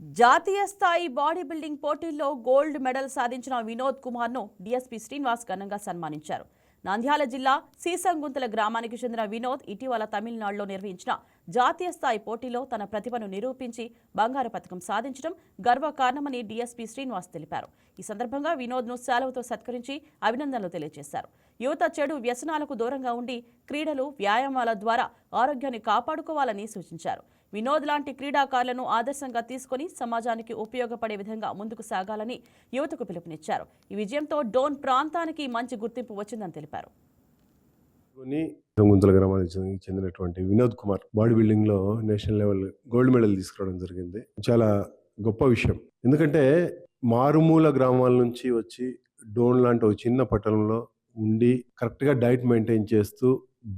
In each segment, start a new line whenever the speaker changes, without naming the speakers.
జాతీయ స్థాయి body building పోటీల్లో గోల్డ్ మెడల్ సాధించిన వినోద్ కుమార్ను డిఎస్పి శ్రీనివాస్ ఘనంగా సన్మానించారు. నంద్యాల జిల్లా సీసంగుంతల గ్రామానికి చెందిన వినోద్ ఇటీవల తమిళనాడులో నిర్వహించిన జాతీయ స్థాయి పోటీలో తన ప్రతిభను నిరూపించి బంగారు పథకం సాధించడం గర్వకారణమని డిఎస్పి శ్రీనివాస్ తెలిపారు. ఈ సందర్భంగా వినోద్ను సెలవుతో సత్కరించి అభినందనలు తెలియజేశారు. యువత చెడు వ్యసనాలకు దూరంగా ఉండి క్రీడలు వ్యాయామాల ద్వారా ఆరోగ్యాన్ని కాపాడుకోవాలని సూచించారు. వినోద్ లాంటి క్రీడాకారులను ఆదర్శంగా తీసుకొని సమాజానికి ఉపయోగపడే విధంగా ముందుకు సాగాలని యువతకు పిలుపునిచ్చారు. ఈ విజయంతో డోన్ ప్రాంతానికి మంచి గుర్తింపు వచ్చిందని తెలిపారు.
గుంతల గ్రామానికి చెందినటువంటి వినోద్ కుమార్ బాడీ బిల్డింగ్లో నేషనల్ లెవెల్ గోల్డ్ మెడల్ తీసుకురావడం జరిగింది. చాలా గొప్ప విషయం. ఎందుకంటే మారుమూల గ్రామాల నుంచి వచ్చి డోన్ లాంటి ఒక చిన్న పట్టణంలో ఉండి కరెక్ట్గా డైట్ మెయింటైన్ చేస్తూ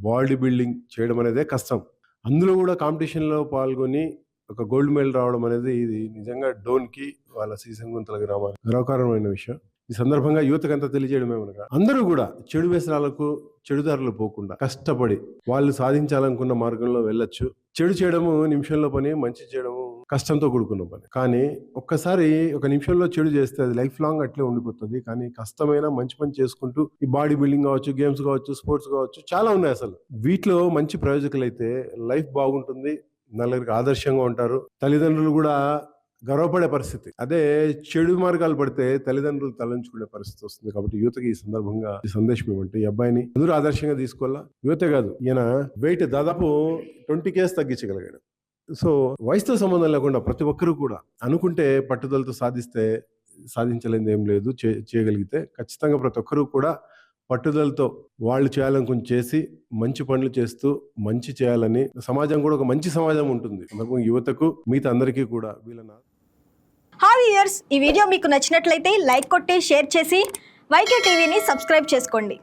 బాడీ బిల్డింగ్ చేయడం అనేదే కష్టం. అందులో కూడా కాంపిటీషన్లో పాల్గొని ఒక గోల్డ్ మెడల్ రావడం అనేది ఇది నిజంగా డోన్కి వాళ్ళ సీసంగుంతల గ్రామానికి గర్వకారణమైన విషయం. ఈ సందర్భంగా యువతకంతా తెలియజేయడమే మనకు. అందరూ కూడా చెడు వ్యసనాలకు చెడుదారులు పోకుండా కష్టపడి వాళ్ళు సాధించాలనుకున్న మార్గంలో వెళ్ళొచ్చు. చెడు చేయడము నిమిషంలో పని మంచి చేయడము కష్టంతో కూడుకున్న పని. కానీ ఒక్కసారి ఒక నిమిషంలో చెడు చేస్తే అది లైఫ్ లాంగ్ అట్లే ఉండిపోతుంది. కానీ కష్టమైన మంచి పని చేసుకుంటూ ఈ బాడీ బిల్డింగ్ కావచ్చు గేమ్స్ కావచ్చు స్పోర్ట్స్ కావచ్చు చాలా ఉన్నాయి అసలు. వీటిలో మంచి ప్రయోజకులు అయితే లైఫ్ బాగుంటుంది నలుగురికి ఆదర్శంగా ఉంటారు. తల్లిదండ్రులు కూడా గర్వపడే పరిస్థితి. అదే చెడు మార్గాలు పడితే తల్లిదండ్రులు తలంచుకునే పరిస్థితి వస్తుంది. కాబట్టి యువతకి ఈ సందర్భంగా ఈ సందేశం ఏమంటే ఈ అబ్బాయిని ఎదురు ఆదర్శంగా తీసుకోవాలా? యువతే కాదు. ఈయన వెయిట్ దాదాపు ట్వంటీ కేస్ తగ్గించగలిగాడు. సో వయసుతో సంబంధం లేకుండా ప్రతి ఒక్కరూ కూడా అనుకుంటే పట్టుదలతో సాధిస్తే సాధించలేని ఏం లేదు చే- చేయగలిగితే ఖచ్చితంగా ప్రతి ఒక్కరూ కూడా పట్టుదలతో వాళ్ళు చేయాలనుకుని చేసి మంచి పనులు చేస్తూ మంచి చేయాలని సమాజం కూడా ఒక మంచి సమాజం ఉంటుంది. యువతకు మిగతా అందరికీ కూడా వీళ్ళ
హాయ్ ఇయర్స్ ఈ వీడియో మీకు నచ్చినట్లయితే లైక్ కొట్టి షేర్ చేసి వైకే టీవీని సబ్స్క్రైబ్ చేసుకోండి.